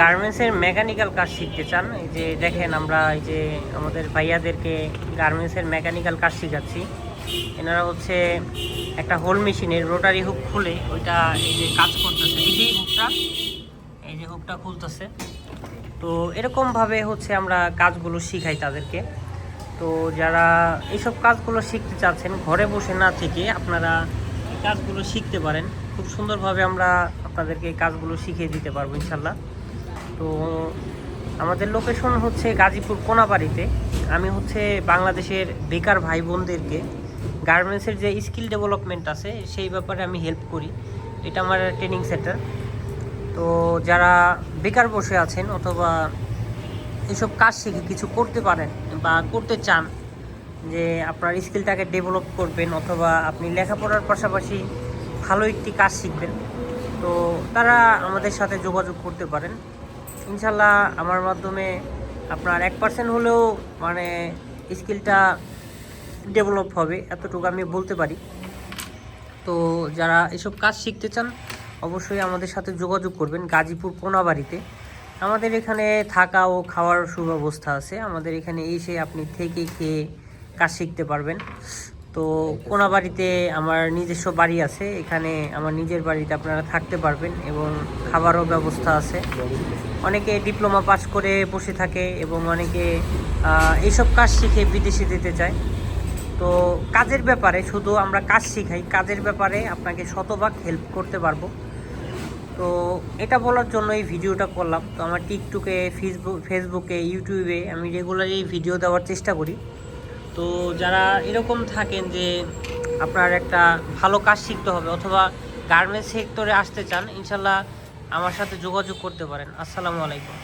গার্মেন্টসের মেকানিক্যাল কাজ শিখতে চান, এই যে দেখেন আমরা এই যে আমাদের ভাইয়াদেরকে গার্মেন্টসের মেকানিক্যাল কাজ শিখাচ্ছি। এনারা হচ্ছে একটা হোল মেশিনের রোটারি হুক খুলে ওইটা এই যে কাজ করতেছে। এই যে হুকটা, এই যে হুকটা খুলতেছে। তো এরকমভাবে হচ্ছে আমরা কাজগুলো শিখাই তাদেরকে। তো যারা এইসব কাজগুলো শিখতে চাচ্ছেন, ঘরে বসে না থেকে আপনারা এই কাজগুলো শিখতে পারেন। খুব সুন্দরভাবে আমরা আপনাদেরকে এই কাজগুলো শিখিয়ে দিতে পারব, ইনশাল্লাহ। তো আমাদের লোকেশন হচ্ছে গাজীপুর কোনাবাড়িতে। আমি হচ্ছে বাংলাদেশের বেকার ভাই বোনদেরকে গার্মেন্টসের যে স্কিল ডেভেলপমেন্ট আছে, সেই ব্যাপারে আমি হেল্প করি। এটা আমার ট্রেনিং সেন্টার তো যারা বেকার বসে আছেন অথবা এইসব কাজ শিখে কিছু করতে পারেন বা করতে চান, যে আপনার স্কিলটাকে ডেভেলপ করবেন অথবা আপনি লেখাপড়ার পাশাপাশি ভালো একটি কাজ শিখবেন, তো তারা আমাদের সাথে যোগাযোগ করতে পারেন। ইনশাল্লাহ আমার মাধ্যমে আপনার এক পার্সেন্ট হলেও মানে স্কিলটা ডেভেলপ হবে, এতটুকু আমি বলতে পারি। তো যারা এসব কাজ শিখতে চান, অবশ্যই আমাদের সাথে যোগাযোগ করবেন গাজীপুর কোনাবাড়িতে। আমাদের এখানে থাকা ও খাওয়ার সুব্যবস্থা আছে। আমাদের এখানে এসে আপনি থেকে খেয়ে কাজ শিখতে পারবেন। তো কোনাবাড়িতে আমার নিজস্ব বাড়ি আছে। এখানে আমার নিজের বাড়িতে আপনারা থাকতে পারবেন এবং খাবারও ব্যবস্থা আছে। অনেকে ডিপ্লোমা পাস করে বসে থাকে এবং অনেকে এইসব কাজ শিখে বিদেশে যেতে চায়। তো কাজের ব্যাপারে শুধু আমরা কাজ শিখাই, কাজের ব্যাপারে আপনাকে শতভাগ হেল্প করতে পারব। তো এটা বলার জন্য এই ভিডিওটা করলাম। তো আমার টিকটকে ফেসবুক ফেসবুকে ইউটিউবে আমি রেগুলারই ভিডিও দেওয়ার চেষ্টা করি। তো যারা এরকম থাকেন যে আপনার একটা ভালো কাজ শিখতে হবে অথবা গার্মেন্টস সেক্টরে আসতে চান, ইনশাল্লাহ আমার সাথে যোগাযোগ করতে পারেন। আসসালামু আলাইকুম।